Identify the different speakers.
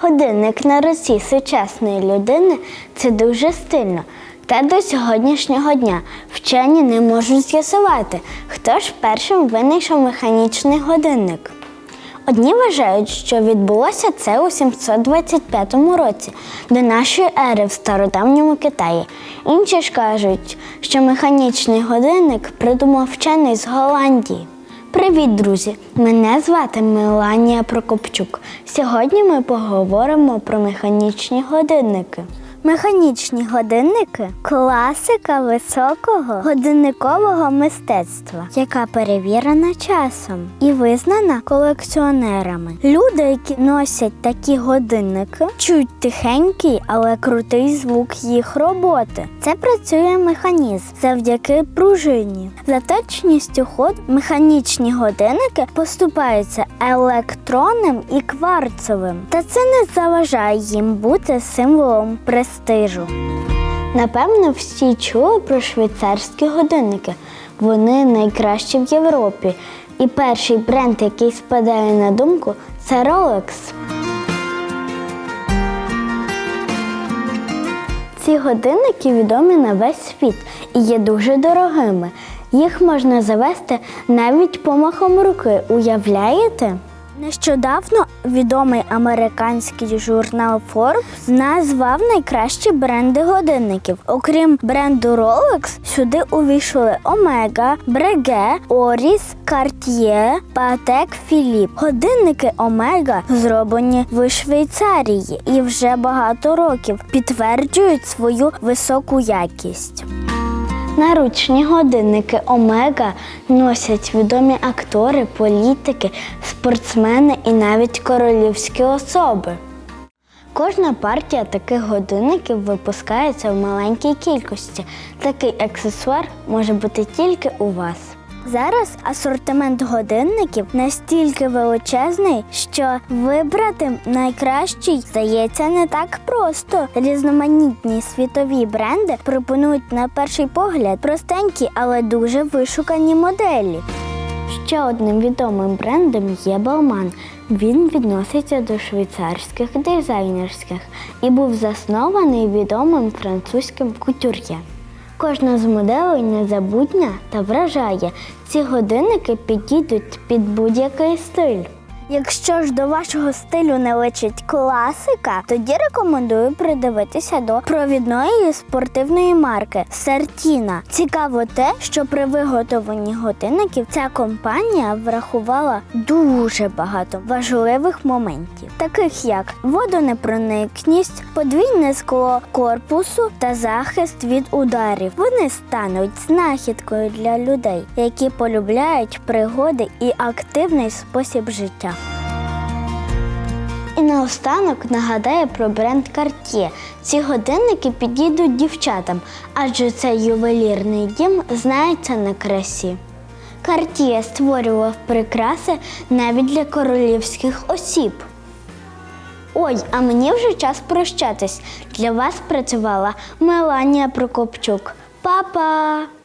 Speaker 1: Годинник на руці сучасної людини це дуже стильно. Та до сьогоднішнього дня вчені не можуть з'ясувати, хто ж першим винайшов механічний годинник. Одні вважають, що відбулося це у 725 році до нашої ери в стародавньому Китаї. Інші ж кажуть, що механічний годинник придумав вчений з Голландії. Привіт, друзі! Мене звати Меланія Прокопчук. Сьогодні ми поговоримо про механічні годинники. Механічні годинники класика високого годинникового мистецтва, яка перевірена часом і визнана колекціонерами. Люди, які носять такі годинники, чують тихенький, але крутий звук їх роботи. Це працює механізм завдяки пружині. За точністю ходу механічні годинники поступаються електронним і кварцевим, та це не заважає їм бути символом престижу. Напевно, всі чули про швейцарські годинники. Вони найкращі в Європі. І перший бренд, який спадає на думку, це Rolex. Ці годинники відомі на весь світ і є дуже дорогими. Їх можна завести навіть помахом руки. Уявляєте? Нещодавно відомий американський журнал Forbes назвав найкращі бренди годинників. Окрім бренду Rolex, сюди увійшли Omega, Breguet, Oris, Cartier, Patek Philippe. Годинники Omega зроблені в Швейцарії і вже багато років підтверджують свою високу якість. Наручні годинники Омега носять відомі актори, політики, спортсмени і навіть королівські особи. Кожна партія таких годинників випускається в маленькій кількості. Такий аксесуар може бути тільки у вас. Зараз асортимент годинників настільки величезний, що вибрати найкращий здається не так просто. Різноманітні світові бренди пропонують на перший погляд простенькі, але дуже вишукані моделі. Ще одним відомим брендом є Балман. Він відноситься до швейцарських дизайнерських і був заснований відомим французьким кутюр'є. Кожна з моделей незабутня та вражає. Ці годинники підійдуть під будь-який стиль. Якщо ж до вашого стилю не личить класика, тоді рекомендую придивитися до провідної спортивної марки Сертіна. Цікаво те, що при виготовленні годинників ця компанія врахувала дуже багато важливих моментів, таких як водонепроникність, подвійне скло корпусу та захист від ударів. Вони стануть знахідкою для людей, які полюбляють пригоди і активний спосіб життя. Наостанок нагадаю про бренд Cartier. Ці годинники підійдуть дівчатам, адже цей ювелірний дім знається на красі. Cartier створював прикраси навіть для королівських осіб. Ой, а мені вже час прощатись. Для вас працювала Меланія Прокопчук. Па-па!